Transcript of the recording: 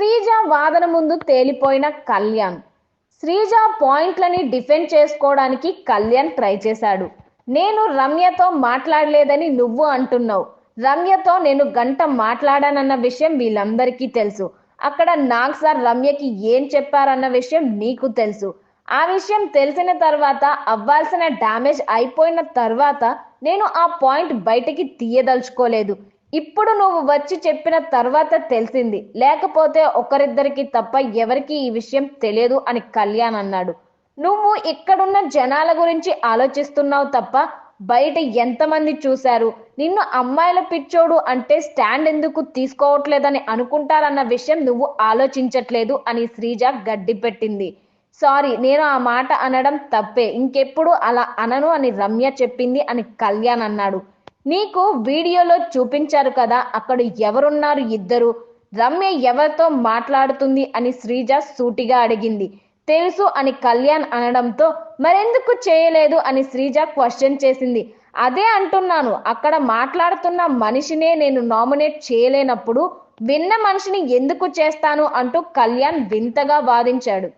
శ్రీజ వాదన ముందు తేలిపోయిన కళ్యాణ్. శ్రీజ పాయింట్లని డిఫెండ్ చేసుకోవడానికి కళ్యాణ్ ట్రై చేశాడు. నేను రమ్యతో మాట్లాడలేదని నువ్వు అంటున్నావు. రమ్యతో నేను గంట మాట్లాడానన్న విషయం వీళ్ళందరికీ తెలుసు. అక్కడ నాగ్ సార్ రమ్యకి ఏం చెప్పారన్న విషయం నీకు తెలుసు. ఆ విషయం తెలిసిన తర్వాత అవ్వాల్సిన డ్యామేజ్ అయిపోయిన తర్వాత నేను ఆ పాయింట్ బయటికి తీయదలుచుకోలేదు. ఇప్పుడు నువ్వు వచ్చి చెప్పిన తర్వాత తెలిసింది. లేకపోతే ఒకరిద్దరికి తప్ప ఎవరికి ఈ విషయం తెలియదు అని కళ్యాణ్ అన్నాడు. నువ్వు ఇక్కడున్న జనాల గురించి ఆలోచిస్తున్నావు తప్ప బయట ఎంతమంది చూశారు? నిన్ను అమ్మాయిల పిచ్చోడు అంటే స్టాండ్ ఎందుకు తీసుకోవట్లేదని అనుకుంటారన్న విషయం నువ్వు ఆలోచించట్లేదు అని శ్రీజ గడ్డి పెట్టింది సారీ నేను ఆ మాట అనడం తప్పే. ఇంకెప్పుడు అలా అనను అని రమ్య చెప్పింది అని కళ్యాణ్ అన్నాడు. నీకు వీడియోలో చూపించారు కదా అక్కడ ఎవరున్నారు ఇద్దరు? రమ్య ఎవరితో మాట్లాడుతుంది అని శ్రీజ సూటిగా అడిగింది. తెలుసు అని కళ్యాణ్ అనడంతో మరెందుకు చేయలేదు? అని శ్రీజ క్వశ్చన్ చేసింది. అదే అంటున్నాను అక్కడ మాట్లాడుతున్న మనిషినే నేను నామినేట్ చేయలేనప్పుడు విన్న మనిషిని ఎందుకు చేస్తాను? అంటూ కళ్యాణ్ వింతగా వాదించాడు.